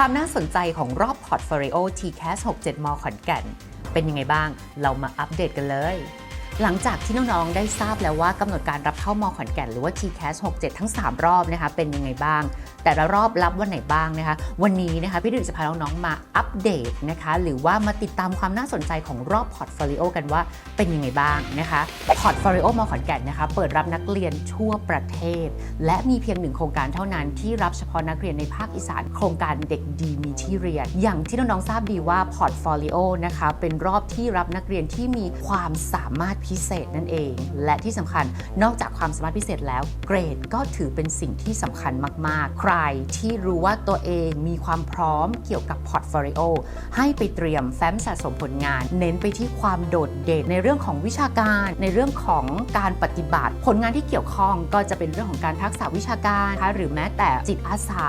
ความน่าสนใจของรอบพอร์ตโฟลิโอ TCAS 67 มขอนแก่น เป็นยังไงบ้าง เรามาอัปเดตกันเลย หลังจากที่น้องๆได้ทราบแล้วว่ากำหนดการรับเข้ามขอนแก่นหรือว่า TCAS 67 ทั้ง 3 รอบนะคะเป็นยังไงบ้าง แต่ละรอบรับวันไหนบ้างนะคะ วันนี้นะคะพี่ดุจะพาน้องๆมาอัปเดตนะคะหรือว่ามาติดตามความน่าสนใจของรอบพอร์ตโฟลิโอกันว่าเป็นยังไงบ้างนะคะพอร์ตโฟลิโอมขอนแก่นนะคะเปิดรับนักเรียนทั่วประเทศ และมีเพียงหนึ่งโครงการเท่านั้นที่รับเฉพาะนักเรียนในภาคอีสานโครงการเด็กดีมีที่เรียน อย่างที่น้องๆทราบดีว่าพอร์ตโฟลิโอนะคะเป็นรอบที่รับนักเรียนที่มีความสามารถพิเศษนั่นเอง และที่สำคัญนอกจากความสามารถพิเศษแล้ว เกรดก็ถือเป็นสิ่งที่สำคัญมากๆ ใครที่รู้ว่าตัวเองมีความพร้อมเกี่ยวกับพอร์ตโฟลิโอให้ไปเตรียมแฟ้มสะสมผลงาน เน้นไปที่ความโดดเด่นในเรื่องของวิชาการ ในเรื่องของการปฏิบัติ ผลงานที่เกี่ยวข้องก็จะเป็นเรื่องของการทักษะวิชาการคะหรือแม้แต่จิตอาสา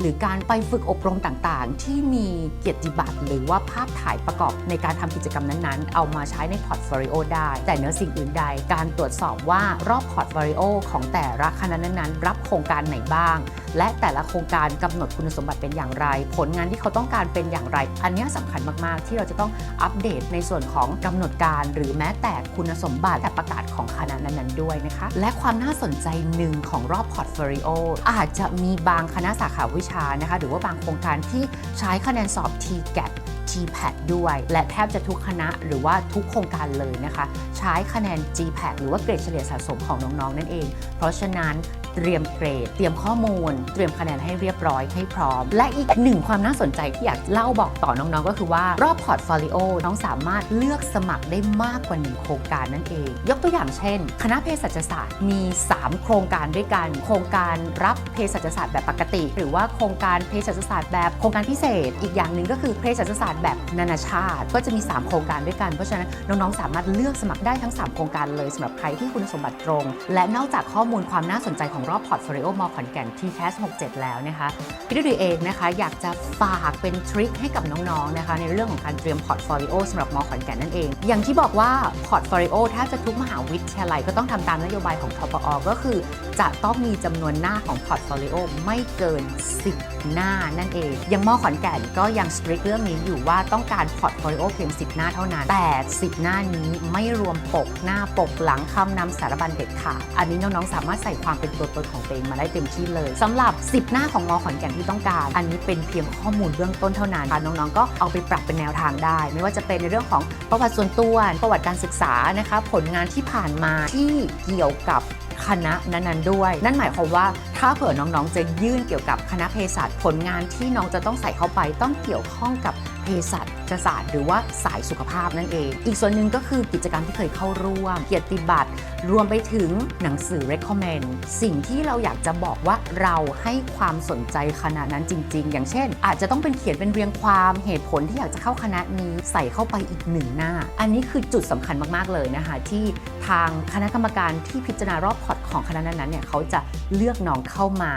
หรือการไปฝึกอบรมต่างๆ ที่มีเกียรติบัตรหรือว่าภาพถ่ายประกอบในการทำกิจกรรมนั้นๆ เอามาใช้ในพอร์ตโฟลิโอได้แต่เหนือสิ่งอื่นใด การตรวจสอบว่ารอบพอร์ตโฟลิโอของแต่ละคณะนั้นๆ รับโครงการไหนบ้าง และแต่ละโครงการกำหนดคุณสมบัติเป็นอย่างไร ผลงานที่เขาต้องการเป็นอย่างไร อันนี้ยสำคัญมากๆ ที่เราจะต้องอัปเดตในส่วนของกำหนดการ หรือแม้แต่คุณสมบัติและประกาศของคณะนั้นๆด้วยนะคะ และความน่าสนใจหนึ่งของรอบพอร์ตโฟลิโออาจจะมีบางคณะสาขาวิชานะคะ หรือว่าบางโครงการที่ใช้คะแนนสอบ TGAT GPAT ด้วย และแทบจะทุกคณะหรือว่าทุกโครงการเลยนะคะ ใช้คะแนน GPAT หรือว่าเกรดเฉลี่ยสะสมของน้องๆนั่นเอง เพราะฉะนั้น เตรียมเกรด เตรียมข้อมูล เตรียมคะแนนให้เรียบร้อยให้พร้อม และอีกหนึ่งความน่าสนใจที่อยากเล่าบอกต่อน้องๆ ก็คือว่ารอบพอร์ตโฟลิโอน้องสามารถเลือกสมัครได้มากกว่าหนึ่งโครงการนั่นเอง ยกตัวอย่างเช่น คณะเภสัชศาสตร์มี 3 โครงการด้วยกัน โครงการรับเภสัชศาสตร์แบบปกติ หรือว่าโครงการเภสัชศาสตร์แบบโครงการพิเศษ อีกอย่างหนึ่งก็คือเภสัชศาสตร์แบบนานาชาติ ก็จะมี 3 โครงการด้วยกัน เพราะฉะนั้นน้องๆ สามารถเลือกสมัครได้ทั้ง 3 โครงการเลยสำหรับใครที่คุณสมบัติตรง และนอกจากข้อมูลความน่าสนใจของรอบพอร์ตโฟลิโอมอขอนแก่น TCAS 67 แล้วนะคะพี่ดุยเองนะคะอยากจะฝากเป็นทริคให้กับน้องๆนะคะในเรื่องของการเตรียมพอร์ตโฟลิโอสำหรับมอขอนแก่นนั่นเอง อย่างที่บอกว่าพอร์ตโฟลิโอแทบจะทุกมหาวิทยาลัยก็ต้องทำตามนโยบายของทปอ ก็คือจะต้องมีจำนวนหน้าของพอร์ตโฟลิโอไม่เกิน 10 หน้านั่นเอง ยังมอขอนแก่นก็ยังสตริกเรื่องนี้อยู่ว่าต้องการพอร์ตโฟลิโอเพียง 10 หน้าเท่านั้น แต่ 10 หน้านี้ไม่รวมปกหน้าปกหลังคำนำสารบัญเด็ดขาดอันนี้น้องๆสามารถใส่ความเป็นตัวตนของตัวเองมาได้เต็มที่เลยสำหรับ 10 หน้าของมอขอนแก่นที่ต้องการ อันนี้เป็นเพียงข้อมูลเบื้องต้นเท่านั้นค่ะน้องๆก็เอาไปปรับเป็นแนวทางได้ ไม่ว่าจะเป็นในเรื่องของประวัติส่วนตัว ประวัติการศึกษานะคะผลงานที่ผ่านมาที่เกี่ยวกับคณะนั้นๆด้วย นั่นหมายความว่าถ้าเผื่อน้องๆ จะยื่นเกี่ยวกับคณะเภสัชผลงานที่น้องจะต้องใส่เข้าไปต้องเกี่ยวข้องกับเภสัชศาสตร์ หรือว่าสายสุขภาพนั่นเอง อีกส่วนหนึ่งก็คือกิจกรรมที่เคยเข้าร่วม เกียรติบัตร รวมไปถึงหนังสือ recommend สิ่งที่เราอยากจะบอกว่าเราให้ความสนใจคณะนั้นจริง ๆ อย่างเช่น อาจจะต้องเป็นเขียนเป็นเรียงความเหตุผลที่อยากจะเข้าคณะนี้ใส่เข้าไปอีกหนึ่งหน้า อันนี้คือจุดสำคัญมากๆเลยนะคะที่ทางคณะกรรมการที่พิจารณารอบพอร์ตของคณะนั้นๆเนี่ยเขาจะเลือกน้องเข้ามา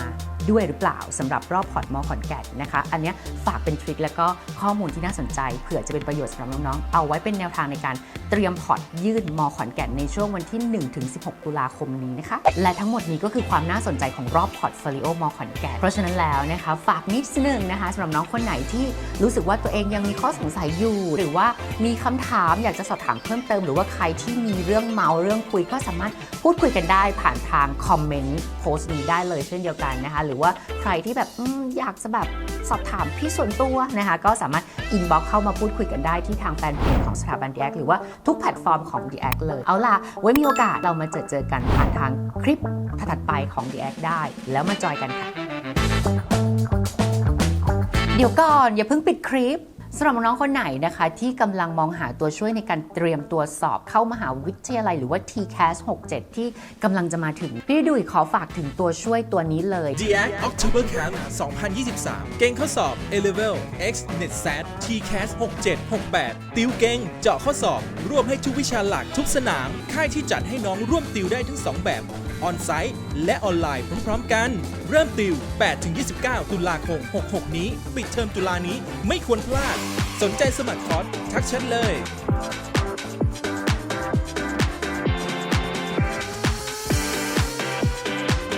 ด้วยหรือเปล่าสำหรับรอบพอร์ตมอขอนแก่นนะคะ อันนี้ฝากเป็นทริคแล้วก็ข้อมูลที่น่าสนใจเผื่อจะเป็นประโยชน์สำหรับน้องๆ เอาไว้เป็นแนวทางในการเตรียมพอร์ตยื่นมอขอนแก่นในช่วงวันที่ 1-16 ตุลาคมนี้นะคะ และทั้งหมดนี้ก็คือความน่าสนใจของรอบพอร์ตโฟลิโอมอขอนแก่น เพราะฉะนั้นแล้วนะคะฝากนิดนึงนะคะสำหรับน้องคนไหนที่รู้สึกว่าตัวเองยังมีข้อสงสัยอยู่ หรือว่ามีคำถามอยากจะสอบถามเพิ่มเติม หรือว่าใครที่มีเรื่องเมาเรื่องคุยก็สามารถพูดคุยกันได้ผ่านทางคอมเมนต์โพสต์นี้ได้เลยเช่นเดียวกันนะคะหรือว่าใครที่แบบออยากจะแบบสอบถามพี่ส่วนตัวนะคะก็สามารถอินบ็อกเข้ามาพูดคุยกันได้ที่ทางแฟนเพจของสถาบัน d ีแอหรือว่าทุกแพลตฟอร์มของ d ีแอเลย เอาล่ะ ไว้มีโอกาสเรามาเจอเจอกันผ่านทางคลิปถัดไปของ d ีแอได้ แล้วมาจอยกันค่ะ เดี๋ยวก่อนอย่าเพิ่งปิดคลิป สำหรับน้องคนไหนนะคะ ที่กำลังมองหาตัวช่วยในการเตรียมตัวสอบเข้ามหาวิทยาลัยหรือว่า TCAS 67 ที่กำลังจะมาถึง พี่ดุยขอฝากถึงตัวช่วยตัวนี้เลย d a c October Camp 2023 เก่งข้อสอบ A Level X NetSat TCAS 67 68 ติวเก่งเจาะข้อสอบร่วมให้ทุกวิชาหลักทุกสนาม ค่ายที่จัดให้น้องร่วมติวได้ทั้ง 2 แบบ ออนไซต์ และออนไลน์พร้อมๆกัน เริ่มติว 8-29 ตุลาคม 66 นี้ ปิดเทอมตุลานี้ไม่ควรพลาด สนใจสมัครคอร์สทักแชทเลย